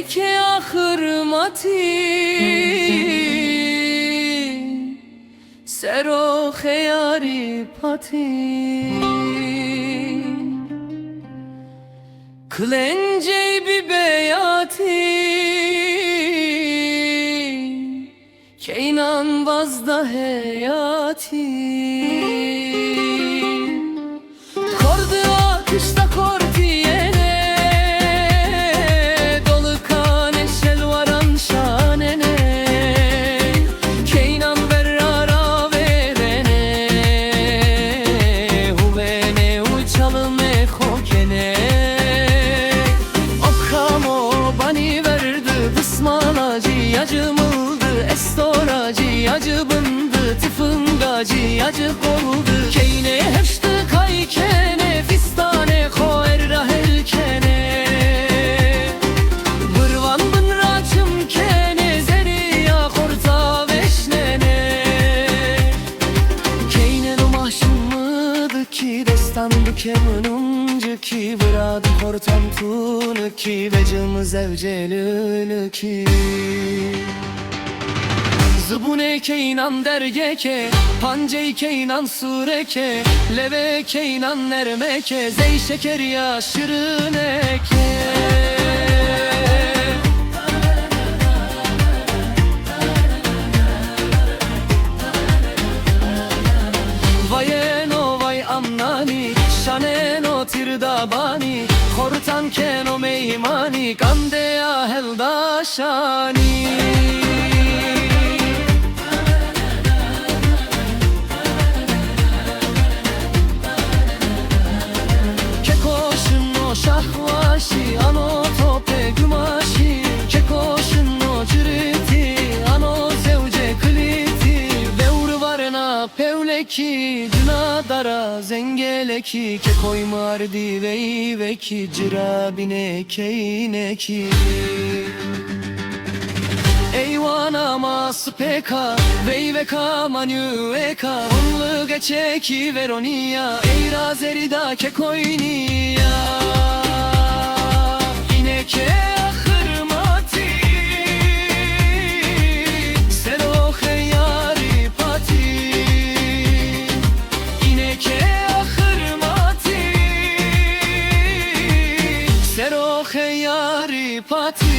Peke ahırmati Ser o heyari pati? Klencey bi beyati? Keynan vazda heyati? Dısmalacı yacımıldı yacıbındı Tıfıngacı yacı oldu. Keyne heşti kaykene ki Destandı kemanımcı ki Vıradı kortam tunu ki Vecımı zevcelülü ki. Zıbune keynan dergeke Pancey keynan sureke Leve keynan nermeke Zey şeker ya şırıneke Vayeno vay Şaneno tirdabani Kortan keno meymani Kandea heldaşani Kekoşun pevleki Cuna dara zengeleki Kekoy mardi veyveki Cirabine keyneki Eyvana maspeka Veyveka manyueka Onlu geçeki Veronia Eyra zerida kekoynia İneke garip ateş